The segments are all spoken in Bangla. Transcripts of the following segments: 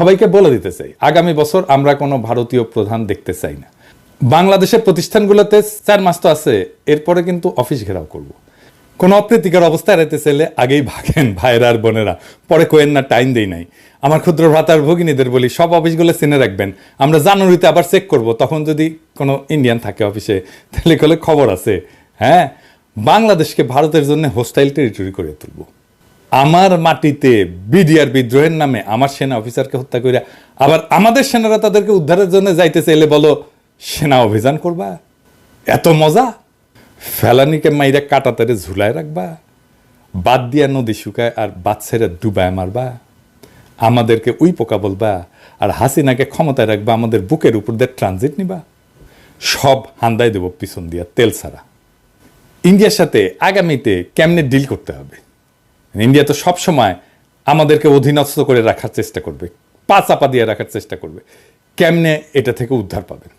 সবাইকে বলে দিতে চাই, আগামী বছর আমরা কোনো ভারতীয় প্রধান দেখতে চাই না। বাংলাদেশের প্রতিষ্ঠানগুলোতে চার মাস তো আছে, এরপরে কিন্তু অফিস ঘেরাও করব। কোনো অপ্রীতিকর অবস্থা এড়াইতে চাইলে আগেই ভাগেন ভাইরা আর বোনেরা, পরে কোয়েন না, টাইম দেই নাই। আমার ক্ষুদ্র ভ্রাতার ভগিনীদের বলি, সব অফিসগুলো চিনে রাখবেন। আমরা জানুয়ারিতে আবার চেক করব, তখন যদি কোনো ইন্ডিয়ান থাকে অফিসে, তাহলে কলে খবর আছে। হ্যাঁ বাংলাদেশকে ভারতের জন্য হোস্টাইল টেরিটরি করে তুলব। আমার মাটিতে বিডিআর বিদ্রোহের নামে আমার সেনা অফিসারকে হত্যা করিয়া আবার আমাদের সেনারা তাদেরকে উদ্ধারের জন্য যাইতে চাইলে বলো, সেনা অভিযান করবা? এত মজা? ফেলানিকে মাইরা কাটাতারে ঝুলায় রাখবা? বাদ দিয়া নদী শুকায় আর বাচ্চারা ডুবায় মারবা? আমাদেরকে উই পোকা বলবা আর হাসিনাকে ক্ষমতায় রাখবা, আমাদের বুকের উপর দিয়ে ট্রানজিট নিবা? সব হান্দায় দেব পিছন দিয়া, তেল ছাড়া। ইন্ডিয়ার সাথে আগামীতে কেমনে ডিল করতে হবে? ইন্ডিয়া তো সবসময় আমাদেরকে অধীনস্থ করে রাখার চেষ্টা করবে পা চাপা দিয়ে রাখার চেষ্টা করবে। কেমনে এটা থেকে উদ্ধার পাবেন?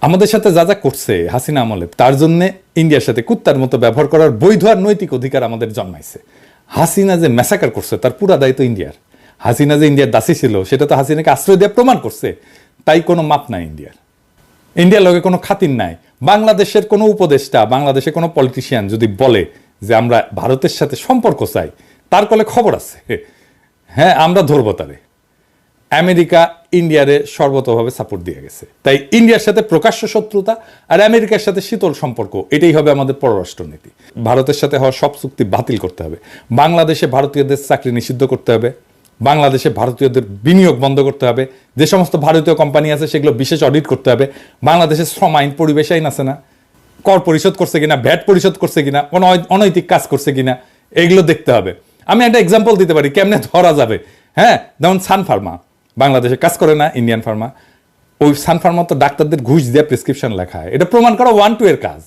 আমাদের সাথে যা যা করছে হাসিনা আমলে, তার জন্য ইন্ডিয়ার সাথে কুত্তার মতো ব্যবহার করার বৈধ আর নৈতিক অধিকার আমাদের জন্মাইছে। হাসিনা যে ম্যাসাকার করছে, তার পুরা দায়িত্ব ইন্ডিয়ার। হাসিনা যে ইন্ডিয়ার দাসী ছিল, সেটা তো হাসিনাকে আশ্রয় দিয়ে প্রমাণ করছে। তাই কোনো মাপ নাই ইন্ডিয়ার। ইন্ডিয়ার লগে কোনো খাতির নাই। বাংলাদেশের কোনো উপদেষ্টা, বাংলাদেশের কোনো পলিটিশিয়ান যদি বলে যে আমরা ভারতের সাথে সম্পর্ক চাই, তার কলে খবর আছে? হ্যাঁ আমরা ধরবো তারে। আমেরিকা ইন্ডিয়ারে সর্বতভাবে সাপোর্ট দিয়ে গেছে। তাই ইন্ডিয়ার সাথে প্রকাশ্য শত্রুতা আর আমেরিকার সাথে শীতল সম্পর্ক, এটাই হবে আমাদের পররাষ্ট্রনীতি ভারতের সাথে হওয়া সব চুক্তি বাতিল করতে হবে। বাংলাদেশে ভারতীয়দের চাকরি নিষিদ্ধ করতে হবে। বাংলাদেশে ভারতীয়দের বিনিয়োগ বন্ধ করতে হবে। যে সমস্ত ভারতীয় কোম্পানি আছে, সেগুলো বিশেষ অডিট করতে হবে। বাংলাদেশের শ্রম আইন পরিবেশ আইন আছে না? কর পরিশোধ করছে কিনা? ভ্যাট পরিশোধ করছে কিনা? কোনো অনৈ- অনৈতিক কাজ করছে কিনা? এগুলো দেখতে হবে। আমি একটা এক্সাম্পল দিতে পারি, কেমনে ধরা যাবে? হ্যাঁ যেমন সান ফার্মা বাংলাদেশে কাজ করে না ইন্ডিয়ান ফার্মা ওই সান ফার্মা তো ডাক্তারদের ঘুষ দিয়ে প্রেসক্রিপশন লেখা হয় এটা প্রমাণ করা ওয়ান টু এর কাজ।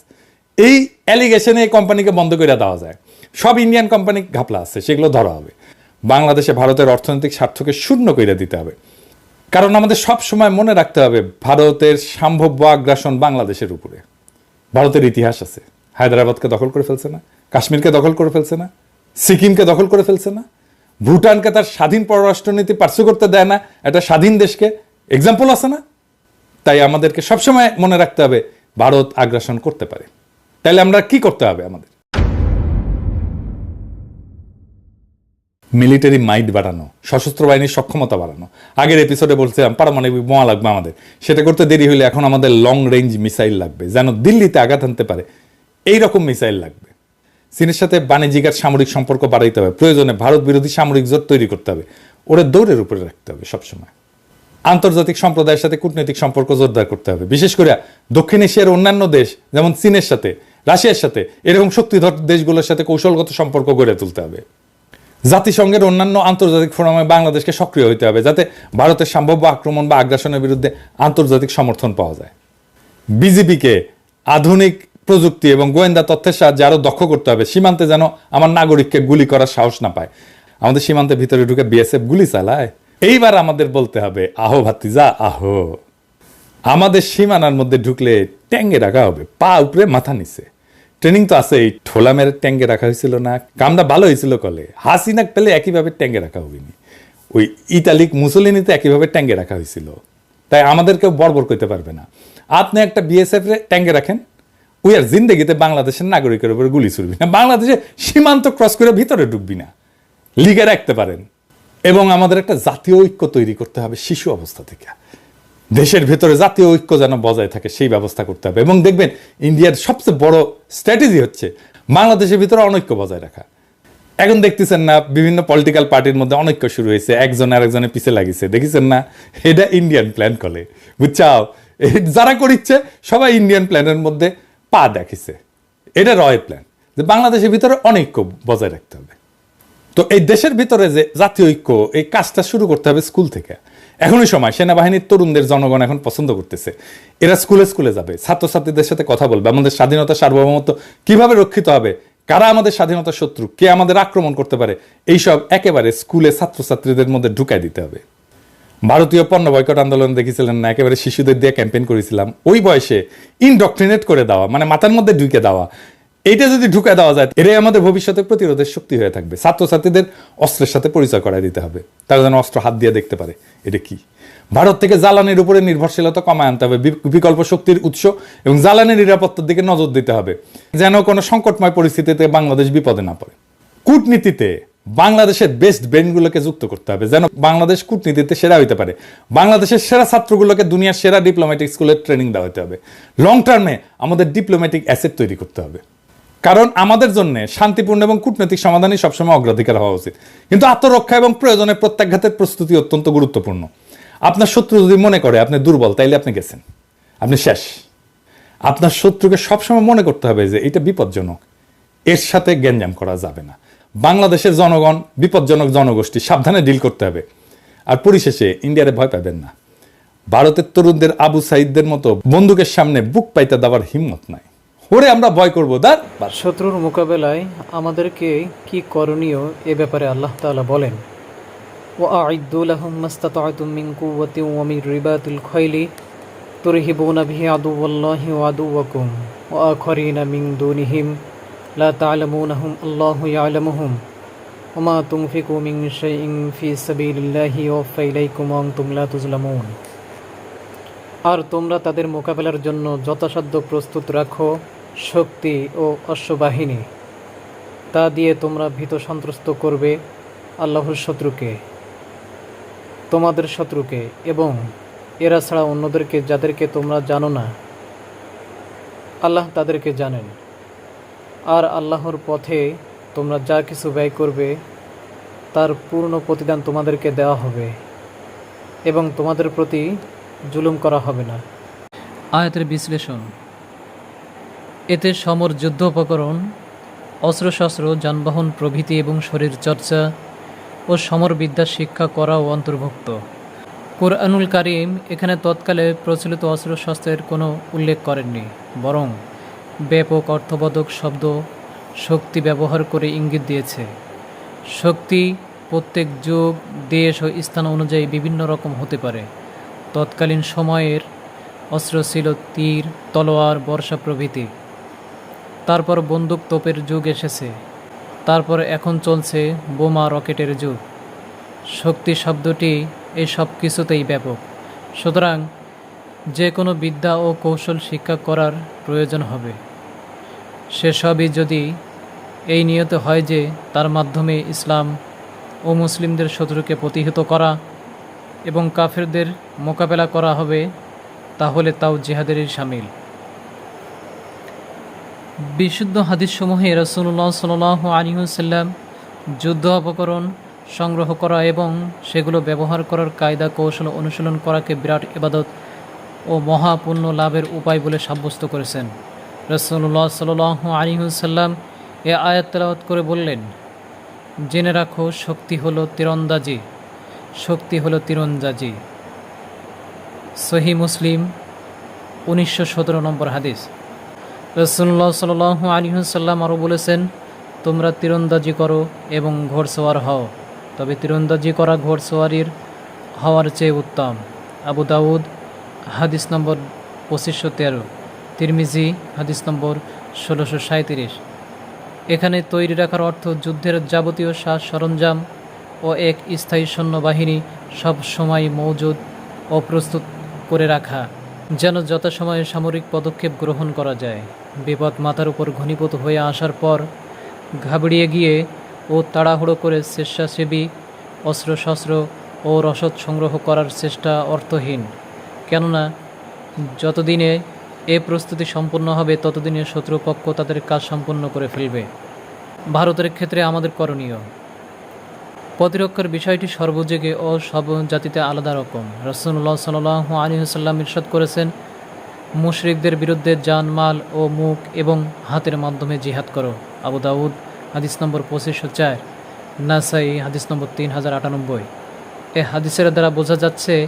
এই অ্যালিগেশনে এই কোম্পানিকে বন্ধ করে দেওয়া যায়। সব ইন্ডিয়ান কোম্পানি ঘাপলা আছে, সেগুলো ধরা হবে। বাংলাদেশে ভারতের অর্থনৈতিক স্বার্থকে শূন্য করে দিতে হবে। কারণ আমাদের সব সময় মনে রাখতে হবে, ভারতের সম্ভাব্য আগ্রাসন বাংলাদেশের উপরে। ভারতের ইতিহাস আছে। হায়দ্রাবাদকে দখল করে ফেলছে না, কাশ্মীরকে দখল করে ফেলছে না, সিকিমকে দখল করে ফেলছে না, ভুটানকে তার স্বাধীন পররাষ্ট্রনীতি পার্শ্ব করতে দেয় না, একটা স্বাধীন দেশকে এক্সাম্পল আছে না? তাই আমাদেরকে সবসময় মনে রাখতে হবে, ভারত আগ্রাসন করতে পারে। তাহলে আমরা কি করতে হবে আমাদের? মিলিটারি মাইট বাড়ানো, সশস্ত্র বাহিনীর সক্ষমতা বাড়ানো। আগের এপিসোডে বলছিলাম, পারমাণবিক বোমা লাগবে আমাদের। সেটা করতে দেরি হলে এখন আমাদের লং রেঞ্জ মিসাইল লাগবে, যেন দিল্লিতে আঘাত আনতে পারে। এই রকম মিসাইল লাগবে। চীনের সাথে বাণিজ্যিক আর সামরিক সম্পর্ক বাড়াইতে হবে। প্রয়োজনে ভারত বিরোধী সামরিক জোট তৈরি করতে হবে। ওরা দৌড়ের উপরে রাখতে হবে সবসময়। আন্তর্জাতিক সম্প্রদায়ের সাথে কূটনৈতিক সম্পর্ক জোরদার করতে হবে। বিশেষ করে দক্ষিণ এশিয়ার অন্যান্য দেশ, যেমন চীনের সাথে, রাশিয়ার সাথে, এরকম শক্তিধর দেশগুলোর সাথে কৌশলগত সম্পর্ক গড়ে তুলতে হবে। জাতিসংঘের অন্যান্য আন্তর্জাতিক ফোরামে বাংলাদেশকে সক্রিয় হইতে হবে যাতে ভারতের সম্ভাব্য আক্রমণ বা আগ্রাসনের বিরুদ্ধে আন্তর্জাতিক সমর্থন পাওয়া যায়। বিজেপিকে আধুনিক প্রযুক্তি এবং গোয়েন্দা তথ্যের সাহায্যে আরও দক্ষ করতে হবে। সীমান্তে যেন আমার নাগরিককে গুলি করার সাহস না পায়। আমাদের সীমান্তের ভিতরে ঢুকে বিএসএফ গুলি চালায়। এইবার আমাদের বলতে হবে, আহো ভাতিজা, আহো। আমাদের সীমানার মধ্যে ঢুকলে ট্যাঙ্গে রাখা হবে, পা উপরে, মাথা নিচে। ট্রেনিং তো আছে এই ঠোলা মেরে ট্যাঙ্গে রাখা হয়েছিল না কামটা ভালো হয়েছিল কলে। হাসিনাক পেলে একইভাবে ট্যাঙ্গে রাখা হবেনি ওই ইতালিক মুসলিনিতে একইভাবে ট্যাঙ্গে রাখা হয়েছিল। তাই আমাদেরকেও বর্বর করতে পারবে না। আপনি একটা বিএসএফ ট্যাঙ্গে রাখেন ওই আর জিন্দগিতে বাংলাদেশের নাগরিকের উপরে গুলি ছুড়বি না। বাংলাদেশে সীমান্ত ক্রস করে ভিতরে ঢুকবি না। লিগে রাখতে পারেন। এবং আমাদের একটা জাতীয় ঐক্য তৈরি করতে হবে শিশু অবস্থা থেকে। দেশের ভেতরে জাতীয় ঐক্য যেন বজায় থাকে, সেই ব্যবস্থা করতে হবে। এবং দেখবেন, ইন্ডিয়ার সবচেয়ে বড় স্ট্র্যাটেজি হচ্ছে বাংলাদেশের ভিতরে অনৈক্য বজায় রাখা। এখন দেখতেছেন না, বিভিন্ন পলিটিক্যাল পার্টির মধ্যে অনৈক্য শুরু হয়েছে, একজন আর একজনের পিছে লাগিছে দেখেছেন না? এটা ইন্ডিয়ান প্ল্যান করে। বুঝছাও? যারা করিচ্ছে, সবাই ইন্ডিয়ান প্ল্যানের মধ্যে পা দেখিছে। এটা রয় প্ল্যান যে বাংলাদেশের ভিতরে অনৈক্য বজায় রাখতে হবে। তো এই দেশের ভিতরে যে জাতীয় ঐক্য, এই কাজটা শুরু করতে হবে স্কুল থেকে। এখনই সময়। সেনাবাহিনীর তরুণদের জনগণ এখন পছন্দ করতেছে। এরা স্কুলে স্কুলে যাবে। ছাত্রছাত্রীদের সাথে কথা বলবে। আমাদের স্বাধীনতা সার্বভৌমত্ব কীভাবে রক্ষিত হবে? কারা আমাদের স্বাধীনতার শত্রু? কে আমাদের আক্রমণ করতে পারে? এইসব একেবারে স্কুলে ছাত্রছাত্রীদের মধ্যে ঢুকাই দিতে হবে। ভারতীয় পণ্য বয়কট আন্দোলন দেখেছিলেন না? একেবারে শিশুদের দিয়ে ক্যাম্পেইন করেছিলাম। ওই বয়সে ইনডক্ট্রিনেট করে দেওয়া মানে মাথার মধ্যে ঢুকে দেওয়া। এইটা যদি ঢুকে দেওয়া যায়, এটাই আমাদের ভবিষ্যতে প্রতিরোধের শক্তি হয়ে থাকবে। ছাত্রছাত্রীদের অস্ত্রের সাথে পরিচয় করায় দিতে হবে। তারা যেন অস্ত্র হাত দিয়ে দেখতে পারে, এটা কি? ভারত থেকে জ্বালানির উপরে নির্ভরশীলতা কমায় আনতে হবে। বিকল্প শক্তির উৎস এবং জ্বালানির নিরাপত্তার দিকে নজর দিতে হবে। যেন কোনো সংকটময় পরিস্থিতিতে বাংলাদেশ বিপদে না পড়ে। কূটনীতিতে বাংলাদেশের বেস্ট ব্রেনগুলোকে যুক্ত করতে হবে। যেন বাংলাদেশ কূটনীতিতে সেরা হইতে পারে। বাংলাদেশের সেরা ছাত্রগুলোকে দুনিয়ার সেরা ডিপ্লোম্যাটিক স্কুলের ট্রেনিং দেওয়া হতে হবে। লং টার্মে আমাদের ডিপ্লোম্যাটিক অ্যাসেট তৈরি করতে হবে। কারণ আমাদের জন্য শান্তিপূর্ণ এবং কূটনৈতিক সমাধানই সবসময় অগ্রাধিকার হওয়া উচিত। কিন্তু আত্মরক্ষা এবং প্রয়োজনে প্রত্যাঘাতের প্রস্তুতি অত্যন্ত গুরুত্বপূর্ণ। আপনার শত্রু যদি মনে করে আপনি দুর্বল, তাইলে আপনি গেছেন। আপনি শেষ। আপনার শত্রুকে সবসময় মনে করতে হবে যে এটা বিপজ্জনক। এর সাথে গ্যাঞ্জাম করা যাবে না। বাংলাদেশের জনগণ, বিপজ্জনক জনগোষ্ঠী, সাবধানে ডিল করতে হবে। আর পরিশেষে, ইন্ডিয়ারে ভয় পাবেন না। ভারতের তরুণদের আবু সাইদদের মতো বন্দুকের সামনে বুক পাইতে দেওয়ার হিম্মত নাই। ওরে আমরা ভয় করব দার শত্রুর মোকাবেলায় আমাদেরকে কি করণীয় এ ব্যাপারে আল্লাহ তাআলা বলেন ও আইদুল্লাহম মাস্তাতাতুম মিন কুওয়াতিন ওয়া মিন রিবাতিল খাইলি তুরহিবুনা বিহি আদুওয়াল্লাহি ওয়া আদুওয়াকুম ওয়া আখারিনা মিন দুনিহিম লা তা'লামুনাহুম আল্লাহু ইয়া'লামুহুম ওমা তুনফিকু মিন শাইইন ফি সাবিলিল্লাহি ইউওয়াফা ইলাইকুম ওয়া আনতুম লা তুজলামুন আর তোমরা তাদের মোকাবেলার জন্য যথাসাধ্য প্রস্তুত রাখো শক্তি ও অশ্ববাহিনী। তা দিয়ে তোমরা ভীত সন্ত্রস্ত করবে আল্লাহর শত্রুকে, তোমাদের শত্রুকে, এবং এরা ছাড়া অন্যদেরকে যাদেরকে তোমরা জানো না, আল্লাহ তাদেরকে জানেন। আর আল্লাহর পথে তোমরা যা কিছু ব্যয় করবে, তার পূর্ণ প্রতিদান তোমাদেরকে দেওয়া হবে, এবং তোমাদের প্রতি জুলুম করা হবে না। আয়াতের বিশ্লেষণ। এতে সমর যুদ্ধ উপকরণ অস্ত্রশস্ত্র, যানবাহন, প্রভৃতি এবং শরীর চর্চা ও সমরবিদ্যা শিক্ষা করাও অন্তর্ভুক্ত। কোরআনুল কারিম এখানে তৎকালে প্রচলিত অস্ত্রশস্ত্রের কোনো উল্লেখ করেননি, বরং ব্যাপক অর্থবোধক শব্দ, শক্তি ব্যবহার করে ইঙ্গিত দিয়েছে। শক্তি প্রত্যেক যুগ, দেশ ও স্থান অনুযায়ী বিভিন্ন রকম হতে পারে। তৎকালীন সময়ের অস্ত্র ছিল তীর, তলোয়ার, বর্ষা প্রভৃতি। তারপর বন্দুক তোপের যুগ এসেছে। তারপর এখন চলছে বোমা রকেটের যুগ। শক্তি শব্দটি এই সব কিছুতেই ব্যাপক। সুতরাং যে কোনো বিদ্যা ও কৌশল শিক্ষা করার প্রয়োজন হবে। সেসবই যদি এই নিয়ত হয় যে তার মাধ্যমে ইসলাম ও মুসলিমদের শত্রুকে প্রতিহত করা এবং কাফেরদের মোকাবেলা করা হবে, তাহলে তাও জিহাদেরই সামিল। বিশুদ্ধ হাদিসসমূহে রসুল্লাহ সাল আলিহসাল্লাম যুদ্ধ অপকরণ সংগ্রহ করা এবং সেগুলো ব্যবহার করার কায়দা কৌশল অনুশীলন করাকে বিরাট ইবাদত ও মহাপুণ্য লাভের উপায় বলে সাব্যস্ত করেছেন। রসুল্লাহ সাল আলিহসাল্লাম এ আয়াত করে বললেন, জেনে রাখো, শক্তি হলো তীরন্দাজি, শক্তি হলো তীরন্দাজি। সহি মুসলিম, উনিশশো সতেরো নম্বর হাদিস। রসুল্লাহ সাল আলিহসাল্লাম আরও বলেছেন, তোমরা তীরন্দাজি করো এবং ঘোড়সওয়ার হও। তবে তীরন্দাজি করা ঘোড়সওয়ারির হওয়ার চেয়ে উত্তম। আবু দাউদ, হাদিস নম্বর পঁচিশশো তেরো। তিরমিজি, হাদিস নম্বর ষোলোশো সাঁত্রিশ এখানে তৈরি রাখার অর্থ যুদ্ধের যাবতীয় সাজ সরঞ্জাম ও এক স্থায়ী সৈন্যবাহিনী সব সময় মজুদ ও প্রস্তুত করে রাখা, যেন যথাসময়ে সামরিক পদক্ষেপ গ্রহণ করা যায়। বিপদ মাথার উপর ঘনীভূত হয়ে আসার পর ঘাবড়িয়ে গিয়ে ও তাড়াহুড়ো করে স্বেচ্ছাসেবী, অস্ত্রশস্ত্র ও রসদ সংগ্রহ করার চেষ্টা অর্থহীন। কেননা, যতদিনে এ প্রস্তুতি সম্পূর্ণ হবে, ততদিনে শত্রুপক্ষ তাদের কাজ সম্পন্ন করে ফেলবে। ভারতের ক্ষেত্রে আমাদের করণীয়। প্রতিরক্ষার বিষয়টি সর্বযুগে ও সব জাতিতে আলাদা রকম। রসুল্লাহ সাল আলী সাল্লাম ইরশাদ করেছেন মুশরিকদের বিরুদ্ধে জান মাল ও মুখ এবং হাতের মাধ্যমে জিহাদ করো। আবু দাউদ, হাদিস নম্বর পঁচিশশো চার নাসাই, হাদিস নম্বর তিন হাজার আটানব্বই। এ হাদিসের দ্বারা বোঝা যাচ্ছে,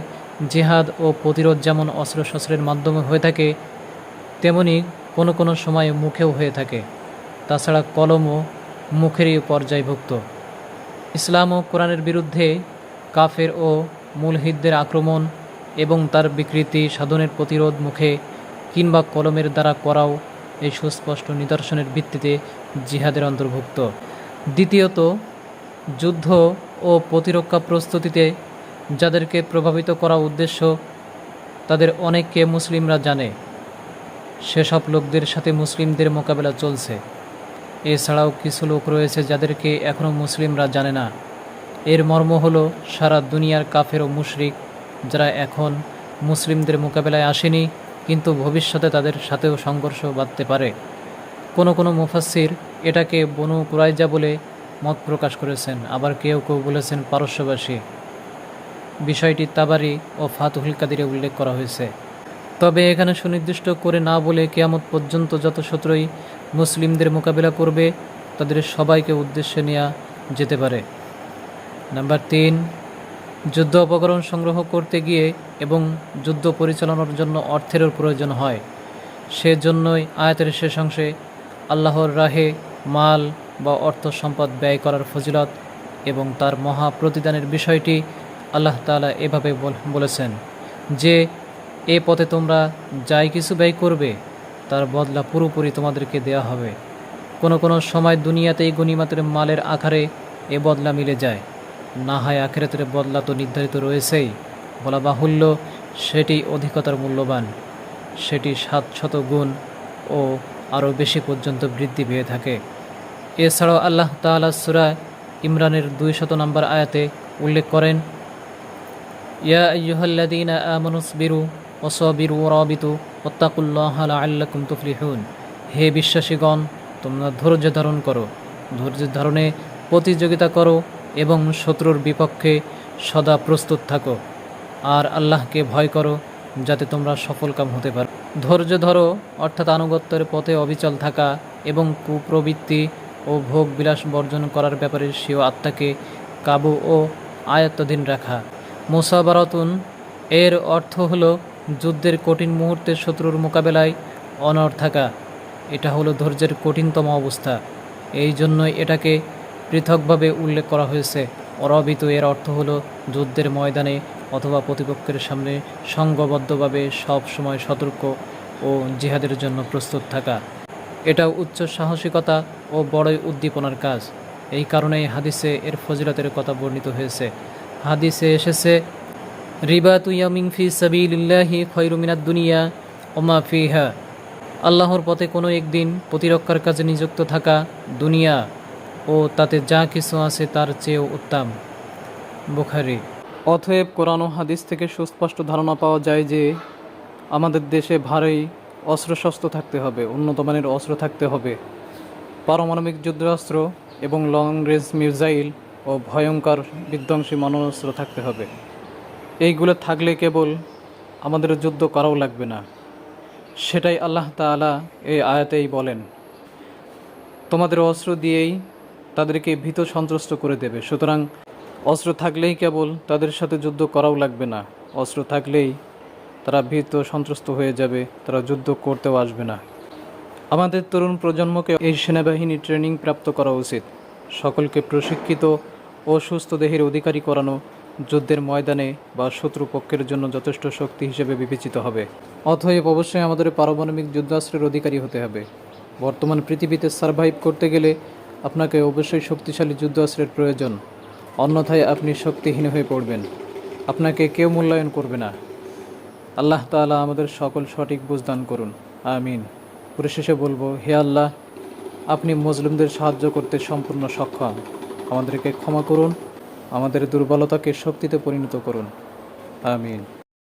জিহাদ ও প্রতিরোধ যেমন অস্ত্রশস্ত্রের মাধ্যমে হয়ে থাকে, তেমনি কোনো কোনো সময় মুখেও হয়ে থাকে। তাছাড়া কলমও মুখেরই পর্যায়ভুক্ত। ইসলাম ও কোরআনের বিরুদ্ধে কাফের ও মুলহিদদের আক্রমণ এবং তার বিকৃতি সাধনের প্রতিরোধ মুখে কিংবা কলমের দ্বারা করাও এই সুস্পষ্ট নিদর্শনের ভিত্তিতে জিহাদের অন্তর্ভুক্ত। দ্বিতীয়ত, যুদ্ধ ও প্রতিরক্ষা প্রস্তুতিতে যাদেরকে প্রভাবিত করা উদ্দেশ্য, তাদের অনেককে মুসলিমরা জানে। সেসব লোকদের সাথে মুসলিমদের মোকাবেলা চলছে। এছাড়াও কিছু লোক রয়েছে যাদেরকে এখনও মুসলিমরা জানে না। এর মর্ম হলো সারা দুনিয়ার কাফের ও মুশরিক যারা এখন মুসলিমদের মোকাবেলায় আসেনি কিন্তু ভবিষ্যতে তাদের সাথেও সংঘর্ষ বাঁধতে পারে। কোনো কোনো মুফাসির এটাকে বনু কুরাইজা বলে মত প্রকাশ করেছেন, আবার কেউ কেউ বলেছেন পারস্যবাসী। বিষয়টি তাবারি ও ফাতুহুল কাদিরে উল্লেখ করা হয়েছে। তবে এখানে সুনির্দিষ্ট করে না বলে কেয়ামত পর্যন্ত যত শত্রুই মুসলিমদের মোকাবিলা করবে, তাদের সবাইকে উদ্দেশ্যে নেওয়া যেতে পারে। নাম্বার তিন যুদ্ধ উপকরণ সংগ্রহ করতে গিয়ে এবং যুদ্ধ পরিচালনার জন্য অর্থেরও প্রয়োজন হয়। সেজন্যই আয়াতের শেষ অংশে আল্লাহর রাহে মাল বা অর্থ সম্পদ ব্যয় করার ফজিলত এবং তার মহা প্রতিদানের বিষয়টি আল্লাহ তাআলা এভাবে বলেছেন যে, এ পথে তোমরা যাই কিছু ব্যয় করবে, তার বদলা পুরোপুরি তোমাদেরকে দেওয়া হবে। কোনো কোনো সময় দুনিয়াতেই গণিমাতের মালের আকারে এ বদলা মিলে যায়। না হয় আখেরাতের বদলা তো নির্ধারিত রয়েছেই। বলা বাহুল্য, সেটি অধিকতার মূল্যবান। সেটি সাত শত গুণ ও আরও বেশি পর্যন্ত বৃদ্ধি পেয়ে থাকে। এছাড়াও আল্লাহ তাআলা সূরা ইমরানের দুই শত নম্বর আয়াতে উল্লেখ করেন, ইয়া আইয়ুহাল্লাযীনা আমানুসবিরু ওয়াসাবিরু ওয়ারাবিতু ওয়াত্তাকুল্লাহা লাআল্লাকুম তুফলিহুন। হে বিশ্বাসীগণ, তোমরা ধৈর্য ধারণ করো। ধৈর্য ধারণে প্রতিযোগিতা করো এবং শত্রুর বিপক্ষে সদা প্রস্তুত থাকো। আর আল্লাহকে ভয় করো, যাতে তোমরা সফলকাম হতে পারো। ধৈর্য ধরো, অর্থাৎ আনুগত্যের পথে অবিচল থাকা এবং কুপ্রবৃত্তি ও ভোগ বিলাস বর্জন করার ব্যাপারে স্বীয় আত্মাকে কাবু ও আয়ত্তাধীন রাখা। মোসাবারতুন এর অর্থ হল যুদ্ধের কঠিন মুহূর্তে শত্রুর মোকাবেলায় অনড় থাকা। এটা হলো ধৈর্যের কঠিনতম অবস্থা। এই জন্যই এটাকে পৃথকভাবে উল্লেখ করা হয়েছে। অরবিত এর অর্থ হলো যুদ্ধের ময়দানে অথবা প্রতিপক্ষের সামনে সংঘবদ্ধভাবে সব সময় সতর্ক ও জিহাদের জন্য প্রস্তুত থাকা। এটা উচ্চ সাহসিকতা ও বড়ই উদ্দীপনার কাজ। এই কারণেই হাদিসে এর ফজিলতের কথা বর্ণিত হয়েছে। হাদিসে এসেছে, রিবাতু ইয়ামিং ফি সাবিলিল্লাহি খৈরু মিনাদ দুনিয়া ওমা ফিহা। আল্লাহর পথে কোনো একদিন প্রতিরক্ষার কাজে নিযুক্ত থাকা দুনিয়া ও তাতে যা কিছু আছে তার চেয়েও উত্তম। বুখারি। অতএব কোরআন ও হাদিস থেকে সুস্পষ্ট ধারণা পাওয়া যায় যে, আমাদের দেশে ভারী অস্ত্রশস্ত্র থাকতে হবে, উন্নত মানের অস্ত্র থাকতে হবে। পারমাণবিক যুদ্ধাস্ত্র এবং লং রেঞ্জ মিসাইল ও ভয়ঙ্কর বিধ্বংসী মনোস্ত্র থাকতে হবে। এইগুলো থাকলে কেবল আমাদের যুদ্ধ করাও লাগবে না। সেটাই আল্লাহ তাআলা এই আয়াতেই বলেন, তোমাদের অস্ত্র দিয়েই তাদেরকে ভীত সন্ত্রস্ত করে দেবে। সুতরাং অস্ত্র থাকলেই কেবল তাদের সাথে যুদ্ধ করাও লাগবে না। অস্ত্র থাকলেই তারা ভীত সন্ত্রস্ত হয়ে যাবে, তারা যুদ্ধ করতেও আসবে না। আমাদের তরুণ প্রজন্মকে এই সেনাবাহিনী ট্রেনিং প্রাপ্ত করা উচিত। সকলকে প্রশিক্ষিত ও সুস্থ দেহের অধিকারী করানো যুদ্ধের ময়দানে বা শত্রু পক্ষের জন্য যথেষ্ট শক্তি হিসেবে বিবেচিত হবে। অতএব অবশ্যই আমাদের পারমাণবিক যুদ্ধাস্ত্রের অধিকারী হতে হবে। বর্তমান পৃথিবীতে সার্ভাইভ করতে গেলে আপনাকে অবশ্যই শক্তিশালী যুদ্ধাস্ত্রের প্রয়োজন। অন্যথায় আপনি শক্তিহীন হয়ে পড়বেন। আপনাকে কেউ মূল্যায়ন করবে না। আল্লাহ তাআলা আমাদের সকল সঠিক বুঝদান করুন। আমিন। পরিশেষে বলব, হে আল্লাহ, আপনি মুসলিমদের সাহায্য করতে সম্পূর্ণ সক্ষম। আমাদেরকে ক্ষমা করুন। আমাদের দুর্বলতাকে শক্তিতে পরিণত করুন। আমিন।